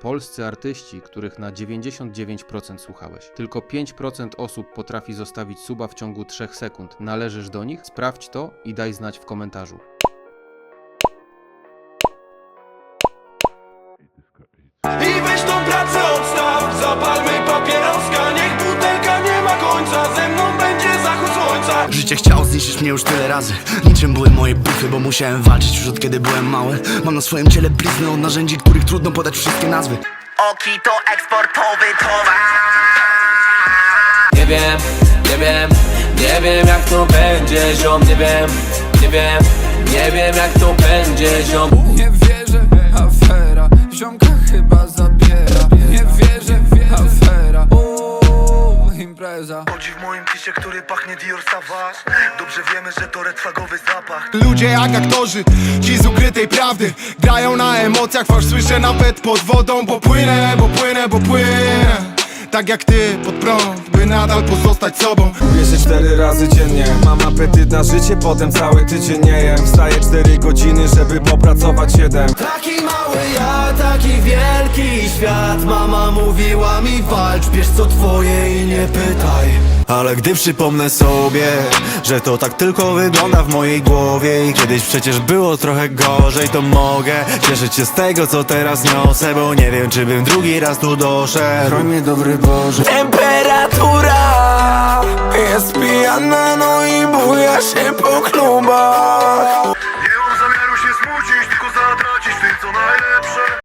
Polscy artyści, których na 99% słuchałeś. Tylko 5% osób potrafi zostawić suba w ciągu 3 sekund. Należysz do nich? Sprawdź to i daj znać w komentarzu. Życie chciało zniszczyć mnie już tyle razy. Niczym były moje bufy, bo musiałem walczyć już od kiedy byłem mały. Mam na swoim ciele blizny od narzędzi, których trudno podać wszystkie nazwy. Oki to eksportowy towar. Nie wiem, nie wiem Nie wiem jak to będzie ziom. Nie wiem, nie wiem Nie wiem jak to będzie ziom. Nie wierzę, impreza. Chodzi w moim kisie, który pachnie Dior Savage. Dobrze wiemy, że to redflagowy zapach. Ludzie jak aktorzy, ci z ukrytej prawdy Grają na emocjach, fałsz słyszę nawet pod wodą Bo płynę, bo płynę, bo płynę. Tak jak ty, pod prąd, by nadal pozostać sobą. Wierzę cztery razy dziennie. Mam apetyt na życie, potem cały tydzień nie jem. Wstaję cztery godziny, żeby popracować siedem. Taki mały ja, wielki świat Mama mówiła mi walcz, bierz co twoje i nie pytaj. Ale gdy przypomnę sobie, że to tak tylko wygląda w mojej głowie I kiedyś przecież było trochę gorzej, to mogę Cieszyć się z tego, co teraz niosę Bo nie wiem, czy bym drugi raz tu doszedł. Chroń mnie, dobry Boże. Temperatura jest pijana, no i buja się po klubach